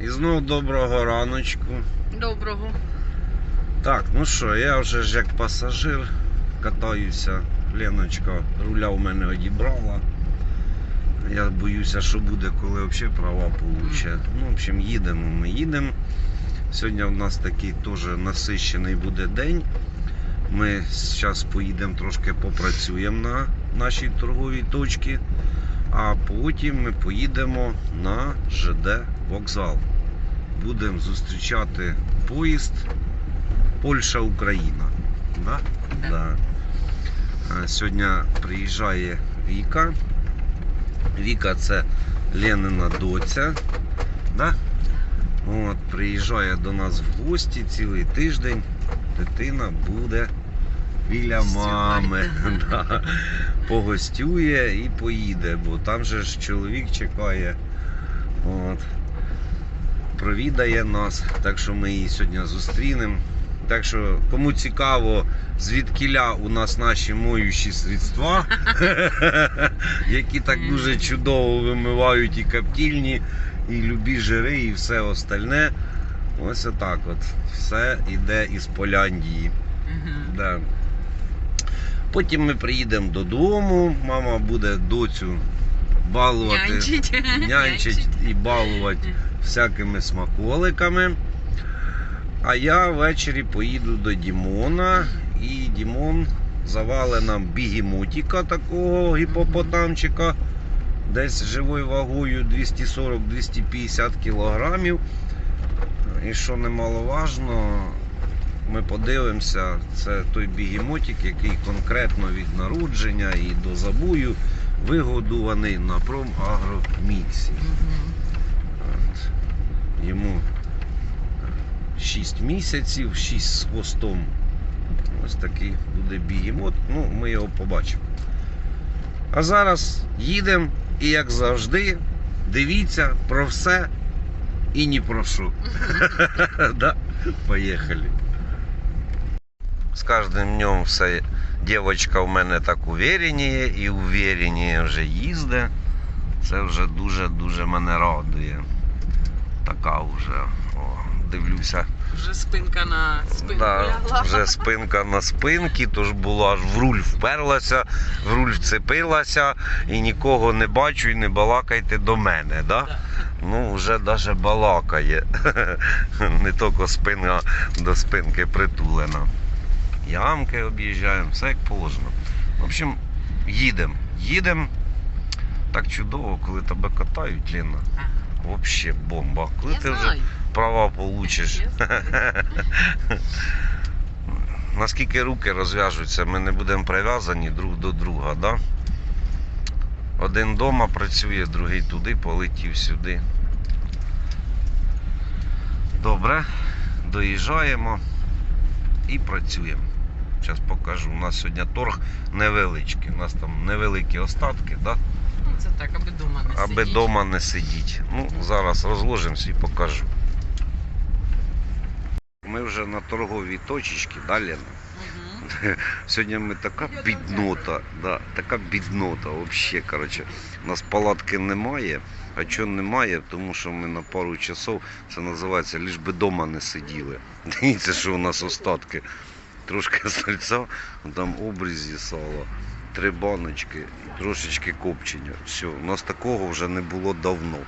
І знов доброго раночку. Доброго. Так, ну що, я вже ж як пасажир катаюся. Леночка руля у мене одібрала. Я боюся, що буде, коли взагалі права получить. Ну, в общем, їдемо. Ми їдемо. Сьогодні в нас такий теж насищений буде день. Ми зараз поїдемо трошки попрацюємо на нашій торговій точці, а потім ми поїдемо на ЖД вокзал. Будемо зустрічати поїзд Польща-Україна. Да? Да. Сьогодні приїжджає Віка. Віка це Ленина доця. Да? От, приїжджає до нас в гості цілий тиждень. Дитина буде біля мами. Да. Погостює і поїде, бо там же ж чоловік чекає. От. Провідає нас, так що ми її сьогодні зустрінемо. Так що, кому цікаво, звідкіля у нас наші моючі средства, які так дуже чудово вимивають і коптільні, і любі жири, і все остальне. Ось отак от. Все йде із Поляндії. Да. Потім ми приїдемо додому, мама буде доцю балувати, Нянчить. нянчить і балувати всякими смаколиками. А я ввечері поїду до Дімона і Дімон завале нам бігемотіка такого гіпопотамчика. Десь живою вагою 240-250 кілограмів. І що немаловажно, ми подивимося, це той бігемотик, який конкретно від народження і до забою вигодуваний на промагроміксі. Йому 6 місяців, 6 з хвостом. Ось такий буде бігемот. Ну, ми його побачимо. А зараз їдемо і, як завжди, дивіться про все і ні про що. да? Поїхали. З кожним днем все дівчинка в мене так увереніє і увереніє вже їздить. Це вже дуже-дуже мене радує. Така вже. О, дивлюся. Вже спинка на спинку Да, лягла. вже спинка на спинки, тож була аж в руль вперлася, в руль вцепилася і нікого не бачу і не балакайте до мене. Да? Да. Ну, вже навіть балакає. Не тільки спина до спинки притулена. Ямки об'їжджаємо, все як положено. В общем, їдемо. Їдемо. Так чудово, коли тебе катають, Лена. Взагалі бомба. Коли Я ти вже знаю. права получиш. Наскільки руки розв'яжуться, ми не будемо прив'язані друг до друга, да? Один вдома працює, другий туди, полетів сюди. Добре, доїжджаємо і працюємо. Зараз покажу. У нас сьогодні торг невеличкий. У нас там невеликі остатки, да? Це так, аби дома не аби сидіти. вдома не сидіти. Ну, зараз розложимося і покажу. Ми вже на торговій точечці, да, Лена? Мгм. Сьогодні ми така біднота, да, така біднота взагалі, коротше. У нас палатки немає. А чого немає? Тому що ми на пару часов, це називається, ліж би дома не сиділи. Дивіться, що у нас остатки. Трошки сальця, там обрізі сала, три баночки і трошечки копчення. Все, у нас такого вже не було давно.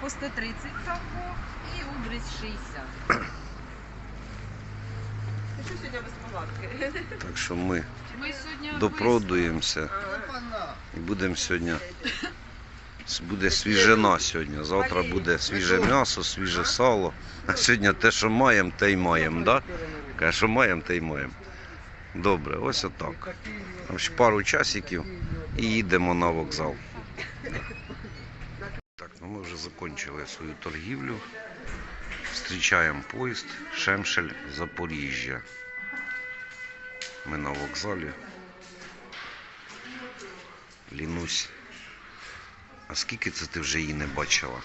По 130 тако і убрись 60. Ти що сьогодні без палатки? Так що ми Ми сьогодні допродуємося і будемо сьогодні. Буде свіжина сьогодні. Завтра буде свіже м'ясо, свіже сало. А сьогодні те, що маємо, те й маємо. Да? Каже, що маємо, те й маємо. Добре, ось отак. Ще пару часиків і їдемо на вокзал. Так, ну ми вже закінчили свою торгівлю. Зустрічаємо поїзд Шемшель Запоріжжя. Ми на вокзалі. Лінусь. А скільки це ти вже її не бачила?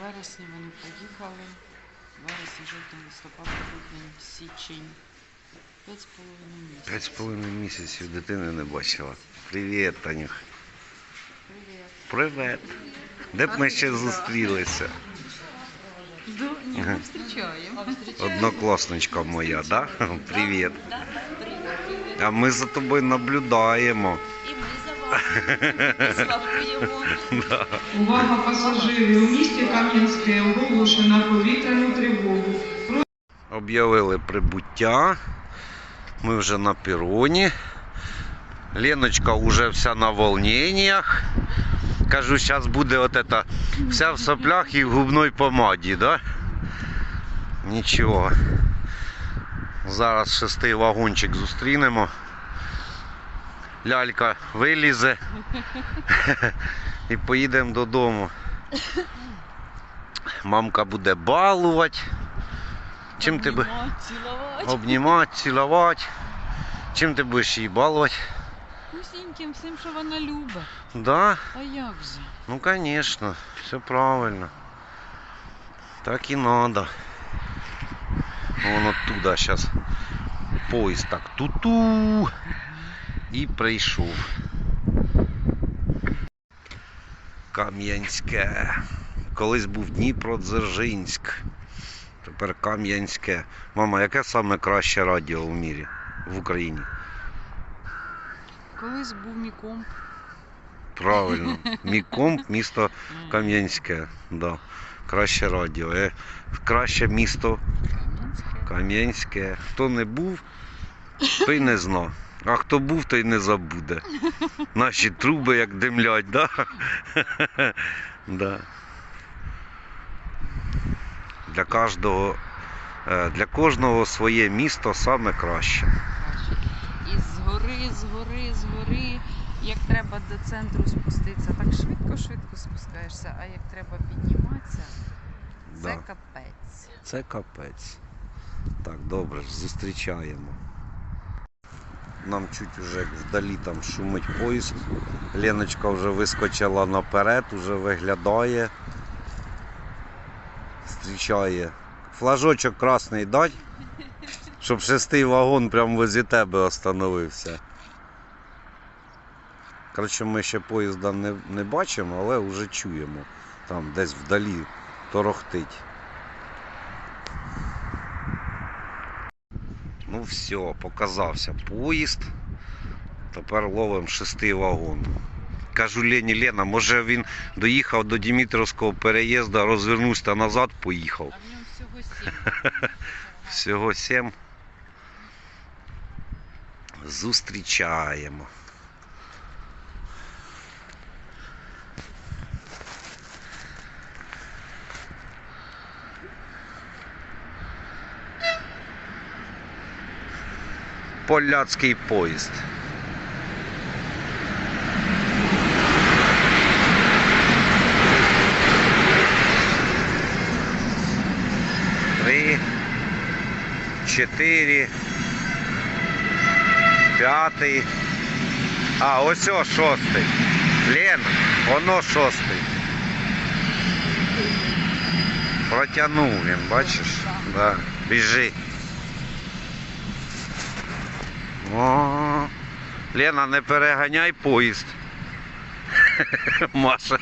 Вересні вони поїхали. Вересень, жовтень, листопад, грудень, січень. П'ять з половиною місяців. П'ять з половиною місяців дитини не бачила. Привіт, Танюх. Привіт. Привіт. Де б ми ще зустрілися? Да, ні. Однокласничка моя, да? Привіт. А ми за тобою наблюдаємо. Увага пасажирів! У місті Кам'янське оголошено повітряну тривогу. Об'явили прибуття. Ми вже на пероні. Леночка вже вся на волненнях. Кажу, зараз буде от это, вся в соплях і в губної помаді, да? Нічого. Зараз шестий вагончик зустрінемо. Лялька вилізе і поїдемо додому. Мамка буде балувати. Чим ти би Обнімати, цілувати. обнімати, цілувати? Чим ти будеш її балувати? Усіньким всім, що вона любить. Да? А як же? Ну, конечно, все правильно. Так и надо. Вон оттуда сейчас поїзд так ту-ту і прийшов. Кам'янське. Колись був Дніпродзержинськ. Тепер Кам'янське. Мама, яке саме краще радіо в мірі в Україні? Колись був міком. Правильно. Мікомп, місто Кам'янське, да. Краще радіо. Е, краще місто Кам'янське. Хто не був, той не зна. А хто був, той не забуде. Наші труби як димлять, да? да. Для кожного, е, для кожного своє місто саме краще. І згори, згори, згори. Як треба до центру спуститися, так швидко-швидко спускаєшся, а як треба підніматися, це Да. капець. Це капець. Так, добре, зустрічаємо. Нам чуть уже вдалі там шумить поїзд. Леночка вже вискочила наперед, уже виглядає. Зустрічає. Флажочок красний дать, щоб шестий вагон прямо возле тебе остановився. Коротше, ми ще поїзда не, не бачимо, але вже чуємо. Там десь вдалі торохтить. Ну все, показався поїзд. Тепер ловимо шестий вагон. Кажу Лені, Лена, може він доїхав до Дімітровського переїзду, розвернувся та назад поїхав. А в ньому всього сім. Всього сім. Зустрічаємо. Поляцький поїзд. Три, чотири, п'ятий. А, ось о шостий. Лен, воно шостий. Протягнув він, бачиш? Да. Біжи. О, Лена, не переганяй поїзд. Маша,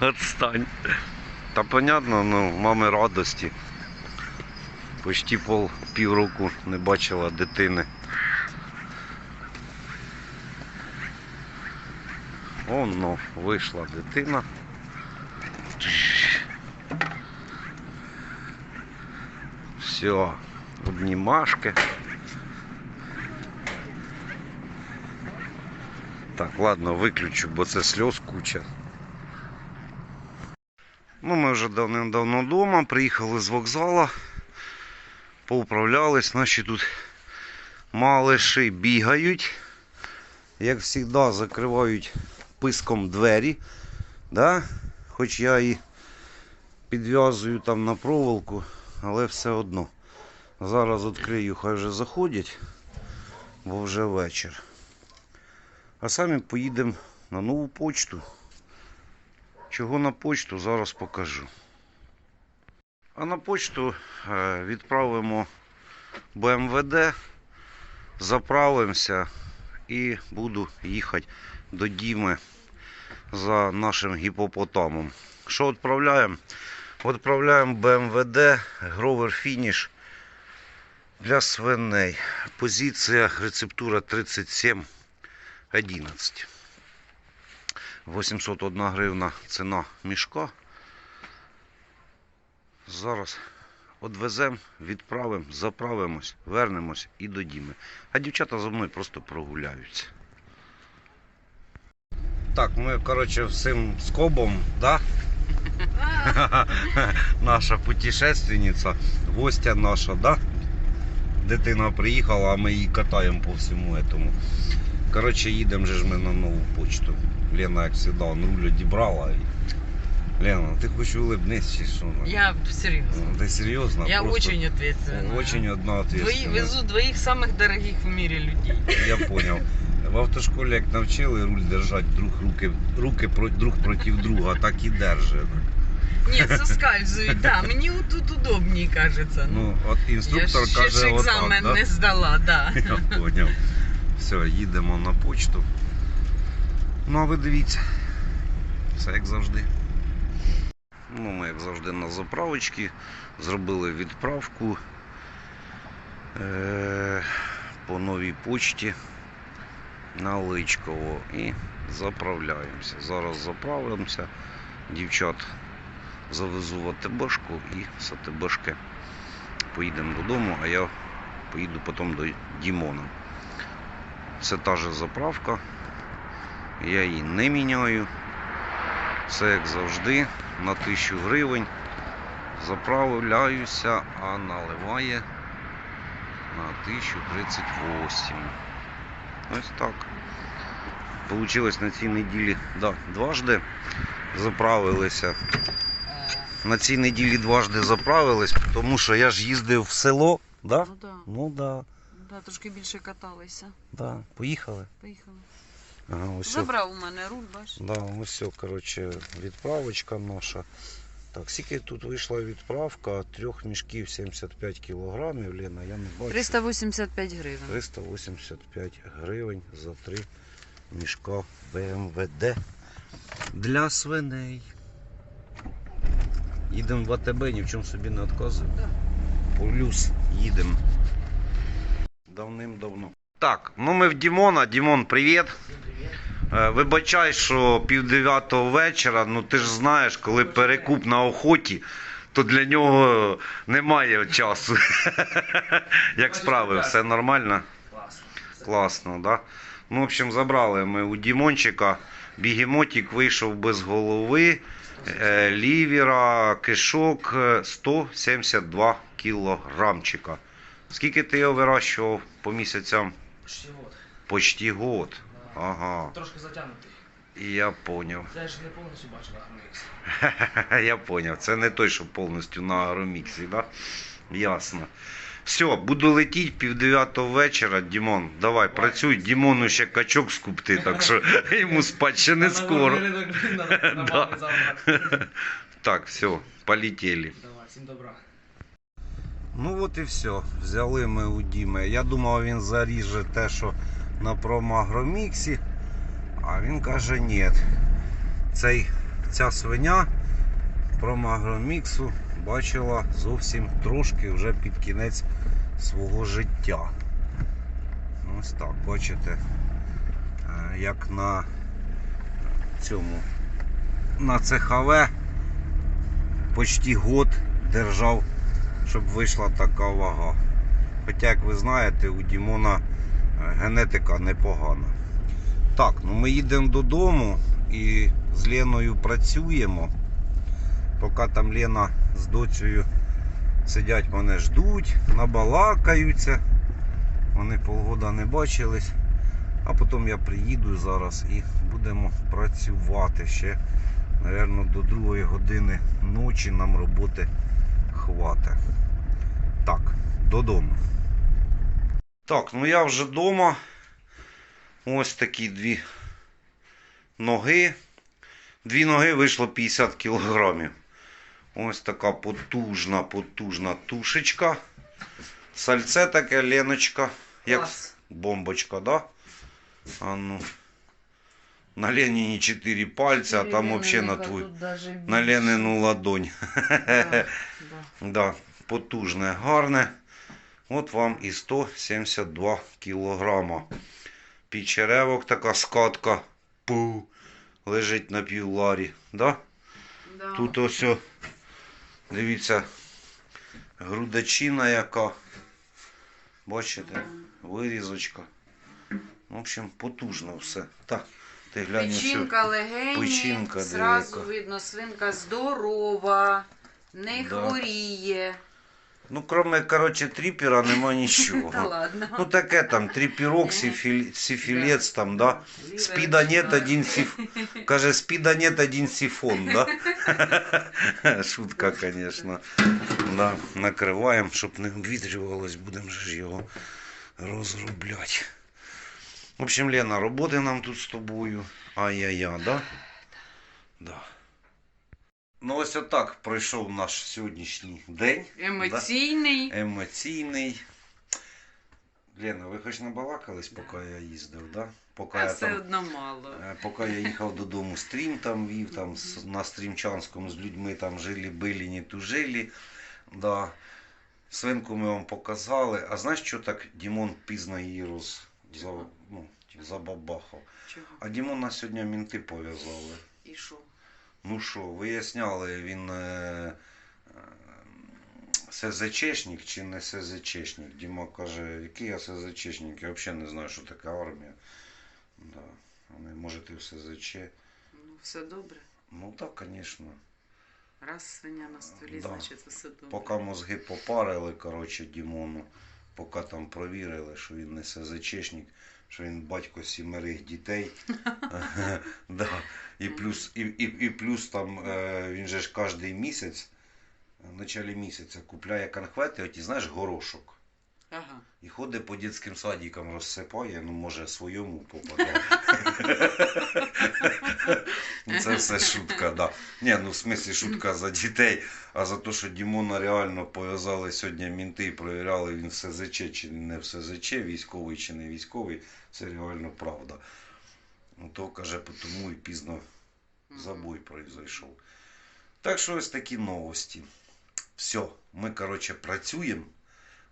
отстань. Та понятно, ну, мами радості. Почти пол півроку не бачила дитини. Оно, вийшла дитина. Все, обнімашки. Так, ладно, виключу, бо це сльоз куча. Ну, ми вже давним-давно вдома, приїхали з вокзалу, поуправлялись, наші тут малиші бігають. Як завжди, закривають писком двері. Да? Хоч я і підв'язую там на проволоку, але все одно. Зараз відкрию, хай вже заходять, бо вже вечір. А самі поїдемо на нову почту. Чого на почту, зараз покажу. А на почту е, відправимо БМВД, заправимося і буду їхати до Діми за нашим гіпопотамом. Що відправляємо? Відправляємо БМВД Grover Finish для свиней. Позиція рецептура 3711. 801 гривна ціна мішка. Зараз Одвеземо, відправимо, заправимось, вернемось і до. А дівчата за мною просто прогуляються. Так, ми, коротше, всім скобом, да? наша путешественниця, гостя наша, да? Дитина приїхала, а ми її катаємо по всьому этому. Коротше, їдемо же ж ми на нову почту. Лена, як завжди, он руль одібрала. І... Лена, ти хоч улыбнись чи що? ну? Я серйозно. Ну, Ти серйозно? Я Просто очень ответственна. Очень одна Двои, ответственна. везу двоих самых дорогих в мире людей. Я понял. В автошколі як навчили руль держати друг руки, руки про, друг проти друга, так і держи. Нет, соскальзывает, да. Мне вот тут удобнее кажется. Ну, от я інструктор ж ще каже ж отак, екзамен да? не здала, да. Я поняв. Все, їдемо на почту. Ну, а ви дивіться. Все як завжди. Ну, ми, як завжди, на заправочці. Зробили відправку е- по новій почті на Личково і заправляємося. Зараз заправимося. Дівчат завезу в АТБшку і з АТБшки поїдемо додому, а я поїду потім до Дімона. Це та же заправка. Я її не міняю. Це як завжди на 1000 гривень. Заправляюся, а наливає на 1038. Ось так. Получилось на цій неділі да, дважди заправилися. На цій неділі дважди заправились, тому що я ж їздив в село. Да? Ну да, Ну да, да, трошки більше каталися. да. Поїхали. Поїхали. Ага, ось. Забрав у мене руль, бач. Да, ось все, коротше, відправочка наша. Так, скільки тут вийшла відправка? Трьох мішків 75 кілограмів, Лена, я не бачу. 385 гривень. 385 гривень за три мішка БМВД для свиней. Їдемо в АТБ, ні в чому собі не відказуємо. Плюс їдемо. Давним-давно. Так, ну ми в Дімона. Дімон, привіт. Е, Вибачай, що пів дев'ятого вечора, ну ти ж знаєш, коли перекуп на охоті, то для нього немає часу. Як справи, все нормально? Класно. Да? Ну, в общем, забрали ми у Дімончика. Бігемотик вийшов без голови, е, лівера, кишок е, 172 кілограмчика. Скільки ти його вирощував по місяцям? Почти вот. Почти год. Да. Ага, Трошки затягнутий. я поняв. Я ж не повністю бачив Ахмелекс. Я поняв. Це не той, що повністю на агроміксі, да? Ясно. Все, буду летіти пів дев'ятого вечора. Дімон, давай, працюй. Дімону ще качок скупти, так що йому спать ще не скоро. Так, все, полетели. всім добра. Ну от і все. Взяли ми у Діми. Я думав, він заріже те, що на промагроміксі. А він каже, ні. Цей, ця свиня промагроміксу бачила зовсім трошки вже під кінець свого життя. Ось так, бачите, е, як на цьому на ЦХВ почти год держав щоб вийшла така вага. Хоча, як ви знаєте, у Дімона е, генетика непогана. Так, ну ми їдемо додому і з Леною працюємо. Поки там Лена з доцею сидять, мене ждуть, набалакаються. Вони полгода не бачились. А потім я приїду зараз і будемо працювати ще, мабуть, до другої години ночі нам роботи хватить. Так, додому. Так, ну я вже вдома. Ось такі дві ноги. Дві ноги вийшло 50 кілограмів. Ось така потужна, потужна тушечка. Сальце таке, Леночка. Як бомбочка, да? А ну. На Леніні 4 пальця, а там взагалі на твою. На Ленину ладонь. Да, да. Потужне, гарне. От вам і 172 кілограма. Пічеревок така скатка. Пу. Лежить на півларі. Да? Да. Тут ось, дивіться, грудачина яка. Бачите? Вирізочка. В общем, потужно все. Так, ти глянь. Печінка легені, Печінка, зразу видно, свинка здорова, не Да. хворіє. Ну, кроме, короче, тріпера нема Та нічого. ладно. Ну таке там, тріпірок, сифіль, сифілець там, да. Спіда нет, один сиф... Каже, спіда нет, один сифон, да? Шутка, конечно. Да, накриваємо, щоб не обвітрювалось, будемо ж його розробляти. В общем, Лена, роботи нам тут з тобою. Ай-яй-я, да? Да. Ну, ось отак пройшов наш сьогоднішній день. да? Емоційний. Емоційний. Лена, ви хоч не балакались, поки я їздив, да? Поки А я все там одно мало. Е, Поки я їхав додому, стрім там вів, там на стрімчанському з людьми там жили, били, не тужили. Да. Свинку ми вам показали. А знаєш, що так Дімон пізно її роз... за... ну, забабахав? Чого? А Дімона сьогодні мінти пов'язали. І що? Ну що, виясняли, він е... е, СЗЧшник чи не СЗЧшник? Діма каже, який я СЗЧшник? Я взагалі не знаю, що таке армія. Да. Вони, може, ти в СЗЧ. Ну, все добре. Ну так, звісно. Раз свиня на столі, Да. значить все добре. Поки мозги попарили, коротше, Дімону, поки там провірили, що він не СЗЧшник, що він батько сімерих дітей. да. і, плюс, і, і, і плюс там е, він же ж кожен місяць, в началі місяця купляє конфети, оті, знаєш, горошок. Ага. І ходить по дитячим садикам, розсипає, ну може своєму попадає. Ну, Це все шутка, да. Ні, ну в смислі шутка за дітей, а за те, що Дімона реально пов'язали сьогодні мінти і перевіряли, він в СЗЧ чи не в СЗЧ, військовий чи не військовий, це реально правда. Ну то каже, тому і пізно забой произойшов. Так що ось такі новості. Все, ми, коротше, працюємо.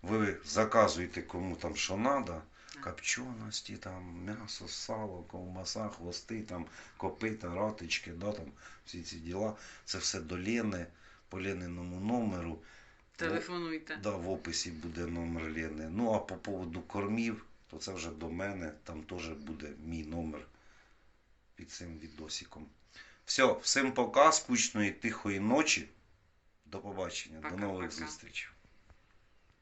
Ви заказуєте кому там що треба. Копченості, там, м'ясо, сало, ковбаса, хвости, там, копита, ратички, да, там, всі ці діла. Це все до Лени, по Лениному номеру. Телефонуйте. Да, в описі буде номер Лени. Ну а по поводу кормів, то це вже до мене, там теж буде мій номер під цим відосиком. Все, всім пока, скучної, тихої ночі. До побачення, до Пока-пока. нових зустрічей.